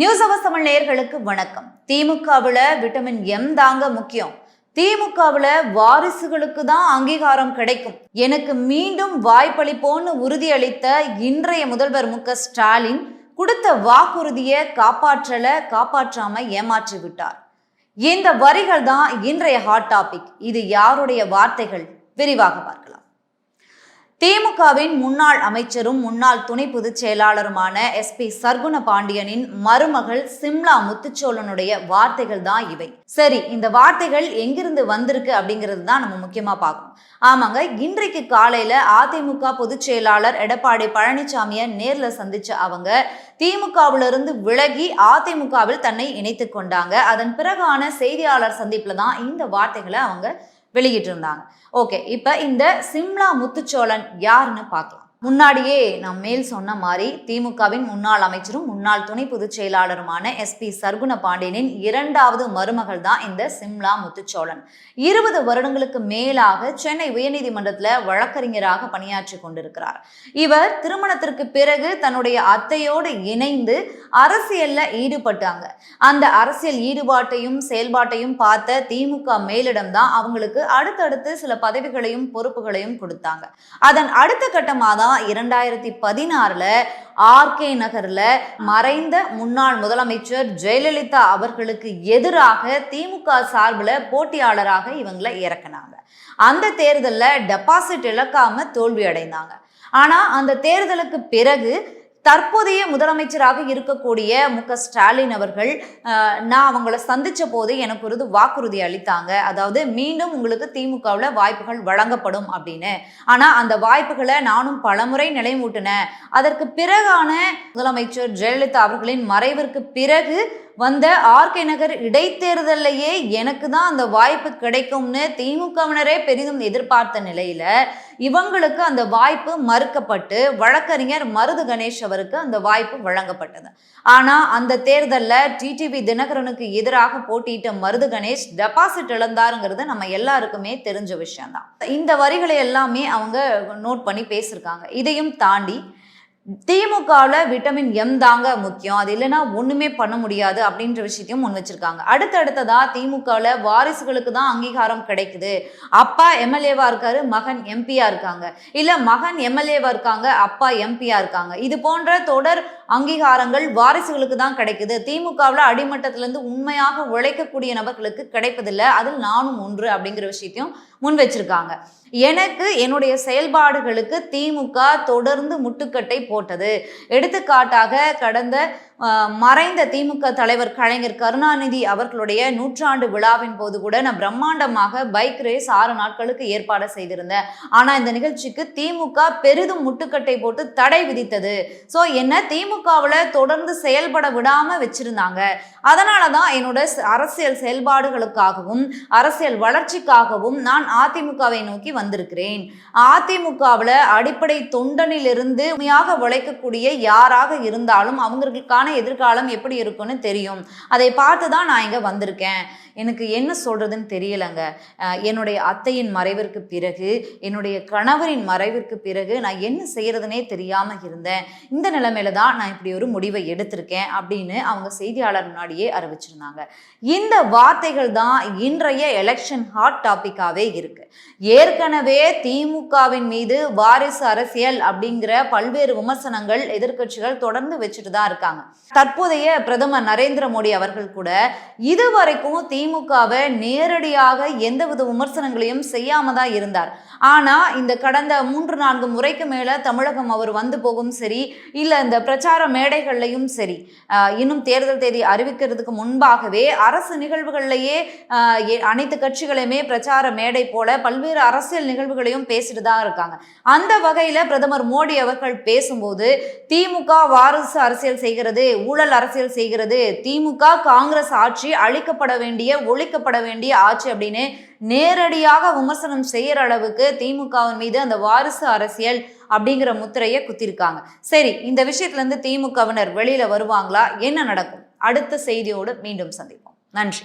News அவர் தமிழ் நேயர்களுக்கு வணக்கம். திமுகவுல vitamin M தாங்க முக்கியம். திமுகவுல வாரிசுகளுக்கு தான் அங்கீகாரம் கிடைக்கும். எனக்கு மீண்டும் வாய்ப்பளிப்போன்னு உறுதியளித்த இன்றைய முதல்வர் மு ஸ்டாலின் கொடுத்த வாக்குறுதியை காப்பாற்றல காப்பாற்றாம ஏமாற்றி விட்டார். இந்த வரிகள் தான் இன்றைய ஹாட் டாபிக் இது யாருடைய வார்த்தைகள்? விரிவாக பார்க்கலாம். திமுகவின் முன்னாள் அமைச்சரும் முன்னாள் துணை பொதுச் செயலாளருமான எஸ் பி சர்க்குண பாண்டியனின் மருமகள் சிம்லா முத்துச்சோழனுடைய வார்த்தைகள் தான் இவை. சரி இந்த வார்த்தைகள் எங்கிருந்து வந்திருக்கு அப்படிங்கிறது தான் நம்ம முக்கியமா பார்க்கணும். ஆமாங்க இன்றைக்கு காலையில அதிமுக பொதுச் செயலாளர் எடப்பாடி பழனிசாமியை நேர்ல சந்திச்ச அவங்க திமுகவிலிருந்து விலகி அதிமுகவில் தன்னை இணைத்து கொண்டாங்க. அதன் பிறகான செய்தியாளர் சந்திப்புல தான் இந்த வார்த்தைகளை அவங்க வெளியிட்டிருந்தாங்க. ஓகே இப்போ இந்த சிம்லா முத்துச்சோழன் யாருன்னு பார்க்கலாம். முன்னாடியே நான் மேல் சொன்ன மாதிரி திமுகவின் முன்னாள் அமைச்சரும் முன்னாள் துணை பொதுச் செயலாளருமான எஸ் பி பாண்டியனின் இரண்டாவது மருமகள் தான் இந்த சிம்லா முத்துச்சோழன். இருபது வருடங்களுக்கு மேலாக சென்னை உயர்நீதிமன்றத்தில் வழக்கறிஞராக பணியாற்றி கொண்டிருக்கிறார். இவர் திருமணத்திற்கு பிறகு தன்னுடைய அத்தையோடு இணைந்து அரசியல்ல ஈடுபட்டாங்க. அந்த அரசியல் ஈடுபாட்டையும் செயல்பாட்டையும் பார்த்த திமுக மேலிடம் தான் அவங்களுக்கு அடுத்தடுத்து சில பதவிகளையும் பொறுப்புகளையும் கொடுத்தாங்க. அதன் அடுத்த கட்டமாக தான் இரண்டாயிரத்தி பதினாறுல ஆர்கே நகர்ல மறைந்த முன்னாள் முதலமைச்சர் ஜெயலலிதா அவர்களுக்கு எதிராக திமுக சார்பில் போட்டியாளராக இவங்களை இறக்குனாங்க. அந்த தேர்தலில் டெபாசிட் இழக்காம தோல்வி அடைந்தாங்க ஆனா அந்த தேர்தலுக்கு பிறகு தற்போதைய முதலமைச்சராக இருக்கக்கூடிய மு க ஸ்டாலின் அவர்கள் நான் அவங்கள சந்தித்த போது எனக்கு ஒரு வாக்குறுதி அளித்தாங்க. அதாவது மீண்டும் உங்களுக்கு திமுகவில் வாய்ப்புகள் வழங்கப்படும் அப்படின்னு. ஆனால் அந்த வாய்ப்புகளை நானும் பலமுறை நிலைமூட்டினேன். அதற்கு பிறகான முதலமைச்சர் ஜெயலலிதா அவர்களின் மறைவிற்கு பிறகு வந்த ஆர்கே நகர் இடைத்தேர்தலையே எனக்கு தான் அந்த வாய்ப்பு கிடைக்கும்னு திமுகவினரே பெரிதும் எதிர்பார்த்த நிலையில இவங்களுக்கு அந்த வாய்ப்பு மறுக்கப்பட்டு வழக்கறிஞர் மருது கணேஷ் அவருக்கு அந்த வாய்ப்பு வழங்கப்பட்டது. ஆனா அந்த தேர்தலில் டிடிவி தினகரனுக்கு எதிராக போட்டியிட்ட மருது கணேஷ் டெபாசிட் இழந்தாருங்கிறது நம்ம எல்லாருக்குமே தெரிஞ்ச விஷயம்தான். இந்த வரிகளை எல்லாமே அவங்க நோட் பண்ணி பேசியிருக்காங்க. இதையும் தாண்டி திமுகவில் விட்டமின் எம் தாங்க முக்கியம். அது இல்லைன்னா ஒன்றுமே பண்ண முடியாது அப்படின்ற விஷயத்தையும் முன் வச்சிருக்காங்க. அடுத்தடுத்ததாக திமுகவில் வாரிசுகளுக்கு தான் அங்கீகாரம் கிடைக்குது. அப்பா எம்எல்ஏவாக இருக்காரு மகன் எம்பியாக இருக்காங்க. இல்லை மகன் எம்எல்ஏவாக இருக்காங்க அப்பா எம்பியாக இருக்காங்க. இது போன்ற தொடர் அங்கீகாரங்கள் வாரிசுகளுக்கு தான் கிடைக்குது. திமுகவில் அடிமட்டத்திலேருந்து உண்மையாக உழைக்கக்கூடிய நபர்களுக்கு கிடைப்பதில்லை. அதில் நானும் ஒன்று அப்படிங்கிற விஷயத்தையும் முன் வச்சிருக்காங்க. எனக்கு என்னுடைய செயல்பாடுகளுக்கு திமுக தொடர்ந்து முட்டுக்கட்டை போட்டது. எடுத்துக்காட்டாக கடந்த மறைந்த திமுக தலைவர் கலைஞர் கருணாநிதி அவர்களுடைய நூற்றாண்டு விழாவின் போது கூட நான் பிரம்மாண்டமாக பைக் ரேஸ் ஆறு நாட்களுக்கு ஏற்பாடு செய்திருந்தேன். ஆனால் இந்த நிகழ்ச்சிக்கு திமுக பெரிதும் முட்டுக்கட்டை போட்டு தடை விதித்தது. ஸோ என்ன திமுகவில் தொடர்ந்து செயல்பட விடாமல் வச்சிருந்தாங்க. அதனால தான் என்னோட அரசியல் செயல்பாடுகளுக்காகவும் அரசியல் வளர்ச்சிக்காகவும் நான் அதிமுகவை நோக்கி வந்திருக்கிறேன். அதிமுகவில் அடிப்படை தொண்டனிலிருந்து உண்மையாக உழைக்கக்கூடிய யாராக இருந்தாலும் அவங்களுக்கான எதிர்காலம் எப்படி இருக்குன்னு தெரியும். அதை பார்த்து தான் நான் இங்கே வந்திருக்கேன். எனக்கு என்ன சொல்கிறதுன்னு தெரியலைங்க. என்னுடைய அத்தையின் மறைவிற்கு பிறகு என்னுடைய கணவரின் மறைவிற்கு பிறகு நான் என்ன செய்கிறதுனே தெரியாமல் இருந்தேன். இந்த நிலைமையில தான் நான் இப்படி ஒரு முடிவை எடுத்திருக்கேன் அப்படின்னு அவங்க செய்தியாளர் முன்னாடியே அறிவிச்சிருந்தாங்க. இந்த வார்த்தைகள் தான் இன்றைய எலெக்ஷன் ஹாட் டாப்பிக்காகவே இருக்கு. ஏற்கனவே திமுகவின் மீது வாரிசு அரசியல் அப்படிங்கிற பல்வேறு விமர்சனங்கள் எதிர்கட்சிகள் தொடர்ந்து வச்சுட்டு தான் இருக்காங்க. தற்போதைய பிரதமர் நரேந்திர மோடி அவர்கள் கூட இதுவரைக்கும் திமுகவை நேரடியாக எந்தவித விமர்சனங்களையும் செய்யாம தான் இருந்தார். ஆனா இந்த கடந்த மூன்று நான்கு முறைக்கு மேல தமிழகம் அவர் வந்து போகும் சரி இல்ல இந்த பிரச்சார மேடைகள்லையும் சரி இன்னும் தேர்தல் தேதி அறிவிக்கிறதுக்கு முன்பாகவே அரசு நிகழ்வுகள்லயே அனைத்து கட்சிகளையுமே பிரச்சார மேடை போல பல்வேறு அரசியல் நிகழ்வுகளையும் பேசிட்டு தான் இருக்காங்க. அந்த வகையில பிரதமர் மோடி அவர்கள் பேசும்போது திமுக வாரிசு அரசியல் செய்கிறது ஊழல் அரசியல் செய்கிறது திமுக காங்கிரஸ் ஆட்சி அழிக்கப்பட வேண்டிய ஒழிக்கப்பட வேண்டிய ஆட்சி அப்படின்னு நேரடியாக விமர்சனம் செய்யற அளவுக்கு திமுகவின் மீது அந்த வாரிசு அரசியல் அப்படிங்கிற முத்திரையை குத்திருக்காங்க. சரி இந்த விஷயத்துல இருந்து திமுகவினர் வெளியில வருவாங்களா? என்ன நடக்கும்? அடுத்த செய்தியோடு மீண்டும் சந்திப்போம். நன்றி.